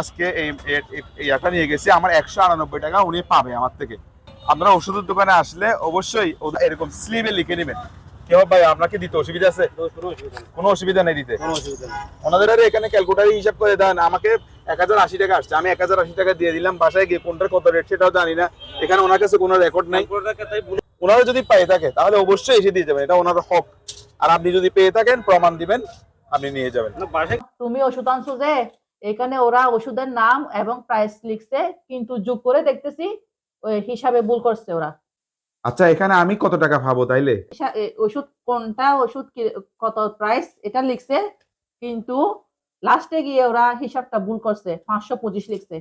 আজকে এই ইয়াটা নিয়ে গেছি আমার একশো আটানব্বই টাকা উনি পাবে আমার থেকে। আপনারা ওষুধের দোকানে আসলে অবশ্যই এরকম স্লিপে লিখে নেবেন। কেউ ভাই আপনাকে দিতে অসুবিধা আছে? কোনো অসুবিধা নেই। দিতে? ওনাদের এখানে ক্যালকুলেটারে হিসাব করে দেন আমাকে এক হাজার আশি টাকা আসছে। আমি এক হাজার আশি টাকা দিয়ে দিলাম বাসায় গিয়ে কোনটার কত রেট সেটাও জানি না। এখানে ওনার কাছে কোনো রেকর্ড নাই। ওনারা যদি পেয়ে থাকে তাহলে অবশ্যই এসে দিয়ে যাবেন। এটা ওনার হক। আর আপনি যদি পেয়ে থাকেন প্রমাণ দিবেন আপনি নিয়ে যাবেন। তুমি ওষুধ আনছো যে? এখানে ওরা ওষুধের নাম এবং প্রাইস লিখছে কিন্তু যোগ করে দেখতেছি হিসাবে ভুল করছে ওরা। আচ্ছা এখানে আমি কত টাকা পাবো তাইলে? ওষুধ কোনটা ওষুধ কত প্রাইস এটা লিখছে কিন্তু লাস্টে গিয়ে ওরা হিসাবটা ভুল করছে পাঁচশো পঁচিশ লিখছে।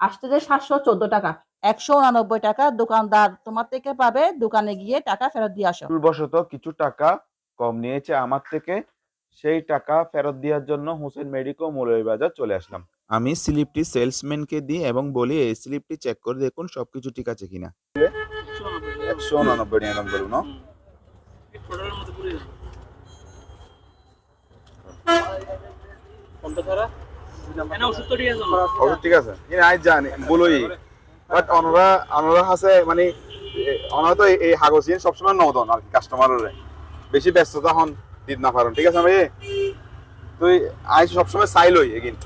আসতে যে সাতশো চোদ্দ টাকা। একশো উনানব্বই টাকা দোকানদার তোমার থেকে পাবে দোকানে গিয়ে টাকা ফেরত দিয়ে আসো। ভুলবশত কিছু টাকা কম নিয়েছে আমার থেকে সেই টাকা ফেরত দেওয়ার জন্য হোসেন মেডিকো মৌলভীবাজার চলে আসলাম। আমি স্লিপটি সেলসম্যানকে দিই এবং বলি, এই স্লিপটি চেক করে দেখুন কিনা? ন? ওষুধ ঠিক আছে? আছে মানে তো এই- হাগজ সবসময় নদন আর কি কাস্টমারের বেশি ব্যস্ততা হন। দিন না পারেন ঠিক আছে ভাই? তুই আজ সবসময় চাই লই এগিন।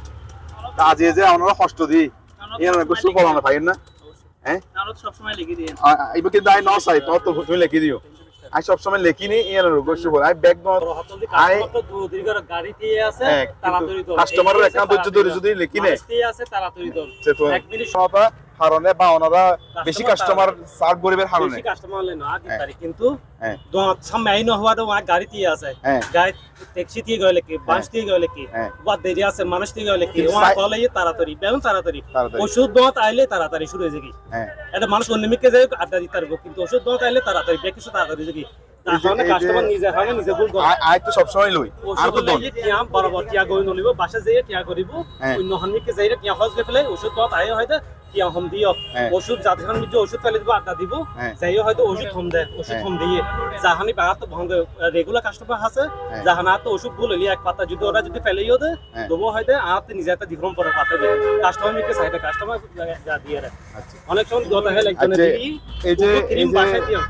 তা যে অনরা কষ্ট দিই। ইয়ার অনেক কিছু ফলানো পাই না? হ্যাঁ? সবসময় লিখে দিয়ে আ- আ- এবার কিন্তু আই ন চাই তোর তো তুমি লিখি দিও। আই সবসময় লিখিনি ইয়ার গোসু বল আই ব্যাগ ন আই গাড়িতে আছে হ্যাঁ তাড়াতাড়ি কিন্তু কাস্টমারের একটা ধরে যদি লিখি নে। আছে তাড়াতাড়ি ধর। এক মিনিট সবা হারনে বা ওনারা বেশি কাস্টমার সার্ভ হারনে বেশি কাস্টমার লেন হ্যাঁ। তারিখ কিন্তু হ্যাঁ। দোয়া সামনে আইন হওয়া তো গাড়ি দিয়ে আছে। হ্যাঁ। গাড়ি ট্যাক্সি দিয়ে গেলে কি বাস দিয়ে গেলে কি হ্যাঁ। বা দেরি আছে মানুষ দিয়ে গেলে কি ওয়া কলে তাড়াতাড়ি তাড়াতাড়ি। ওষুধ আইলে তাড়াতাড়ি শুরু হয়ে যাবে। হ্যাঁ। এটা মানুষ অন্যমিকে যায় আড্ডা দিতে পারব। কিন্তু ওষুধ দোয়াত আইলে তাড়াতাড়ি বেশ কিছু তাড়াতাড়ি যাবে। বাসা যাইয়ে টিয়া করিব। হ্যাঁ। অন্য হানমিকে যাইয়ে টিয়া হজ গে ওষুধ দত আয় হয়তো টিয়া হম দিও হ্যাঁ। ওষুধ যাতে যে ওষুধ ফেলে দিব আড্ডা দিব হ্যাঁ। যাইয়ে হয়তো ওষুধ হম দে ওষুধ হ্যাঁ। হম দিয়ে জাহানি তো ভঙ্গ রেগুলার কাস্টমার আছে হ্যাঁ। জাহানা তো ওষুধ ভুল হলি এক পাতা যদি ওরা যদি ফেলেইও দে হ্যাঁ। তবু হয়তো আতে নিজে একটা দিগ্রম পরে পাতে কাস্টমার মিকে চাইতে কাস্টমার যা দিয়ে রে আচ্ছা অনেক সময় দত হেলে একজনে দিই এই যে ক্রিম যে বাসায় দিও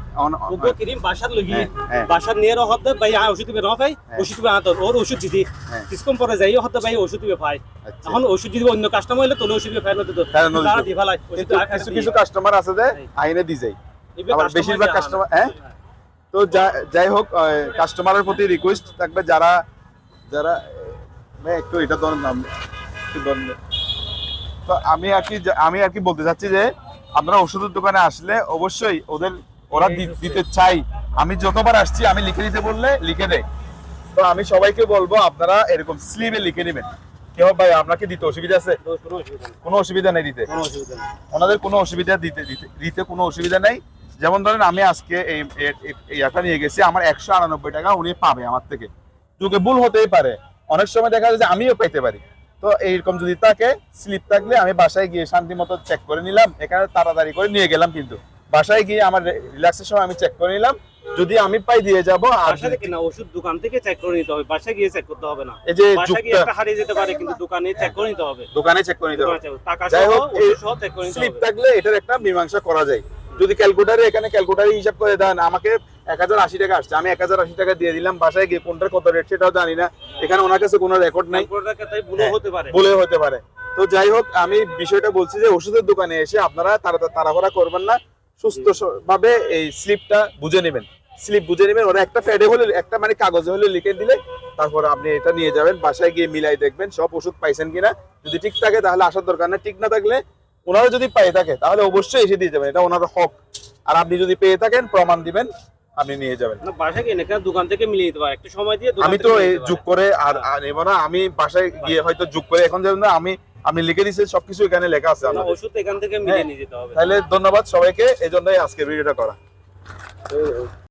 ওগো ক্রিম বাসার লগি হ্যাঁ, হ্যাঁ। বাসার নিয়ে ভাই আ ওষুধ হ্যাঁ। ওষুধ দিবে ওর ওষুধ দিদি হ্যাঁ। কিছুক্ষণ পরে যাই হতে ভাই ওষুধ দিবে ভাই। আচ্ছা। এখন ওষুধ যদি অন্য কাস্টমার হলে তোলে ওষুধ দিবে ফাইন হতে তো তারা দি ফেলাই কিন্তু কিছু কিছু কাস্টমার আছে যে আইনে দি যায়। আবার বেশিরভাগ কাস্টমার হ্যাঁ? তো যাই হোক কাস্টমারের প্রতি রিকোয়েস্ট থাকবে যারা যারা একটু এটা ধরেন নাম তো আমি আর কি আমি আর কি বলতে চাচ্ছি যে আপনারা ওষুধের দোকানে আসলে অবশ্যই ওদের ওরা দিতে চাই। আমি যতবার আসছি আমি লিখে দিতে বললে লিখে দেয়। তো আমি সবাইকে বলব আপনারা এরকম স্লিপে লিখে নেবেন। কেউ ভাই আপনাকে দিতে অসুবিধা আছে? কোনো অসুবিধা নেই। দিতে? ওনাদের কোনো অসুবিধা দিতে দিতে কোনো অসুবিধা নেই। যেমন ধরেন আমি আজকে এই ইয়াটা নিয়ে গেছি আমার একশো আটানব্বই টাকা উনি পাবে আমার থেকে। যুগে ভুল হতেই পারে। অনেক সময় দেখা যায় যে আমিও পেতে পারি। তো এইরকম যদি থাকে স্লিপ থাকলে আমি বাসায় গিয়ে শান্তি মতো চেক করে নিলাম। এখানে তাড়াতাড়ি করে নিয়ে গেলাম কিন্তু। বাসায় গিয়ে আমার রিল্যাক্সের সময় আমি চেক করে নিলাম। যদি আমি পাই দিয়ে যাব আর বাসা থেকে না ওষুধ দোকান থেকে চেক করে নিতে হবে বাসা গিয়ে চেক করতে হবে না। এই যে বাসা গিয়ে একটা হারিয়ে যেতে পারে কিন্তু দোকানে চেক করে নিতে হবে। দোকানে চেক করে নিতে হবে। টাকা সহ হোক, এই ওষুধ সহ চেক করে নিতে স্লিপ থাকলে এটার একটা মীমাংসা করা যায়। যদি ক্যালকুলেটারে এখানে ক্যালকুলেটারে হিসাব করে দেন আমাকে এক হাজার আশি টাকা আসছে আমি এক হাজার আশি টাকা দিয়ে দিলাম বাসায় গিয়ে কোনটার কত রেট সেটাও জানি না। এখানে ওনার কাছে কোনো রেকর্ড নাই। ভুল হ্যাঁ। হতে পারে। বলে হতে পারে। তো যাই হোক আমি বিষয়টা বলছি যে ওষুধের দোকানে এসে আপনারা তাড়া তাড়াহুড়া করবেন না। সুস্থ ভাবে এই স্লিপটা বুঝে নেবেন। স্লিপ বুঝে নেবেন। ওরা একটা প্যাডে হলে একটা মানে কাগজে হলে লিখে দিলে তারপর আপনি এটা নিয়ে যাবেন বাসায় গিয়ে মিলাই দেখবেন সব ওষুধ পাইছেন কিনা। যদি ঠিক থাকে তাহলে আসার দরকার নেই। ঠিক না থাকলে ওনারা যদি পেয়ে থাকে তাহলে অবশ্যই এসে দিয়ে যাবেন। এটা ওনার হক। আর আপনি যদি পেয়ে থাকেন প্রমাণ দিবেন আপনি নিয়ে যাবেন। না বাসা গিয়ে না কেন দোকান থেকে মিলিয়ে দিতে পারে একটু সময় দিয়ে আমি তো মিলিয়ে যোগ করে আর নেব না। আমি বাসায় গিয়ে হয়তো যোগ করে এখন যেমন আমি আমি লিখে দিচ্ছি সবকিছু এখানে লেখা আছে না, ওষুধ এখান থেকে মিলিয়ে হ্যাঁ। নিয়ে যেতে হবে। তাহলে ধন্যবাদ সবাইকে। এই জন্যই আজকের ভিডিওটা করা।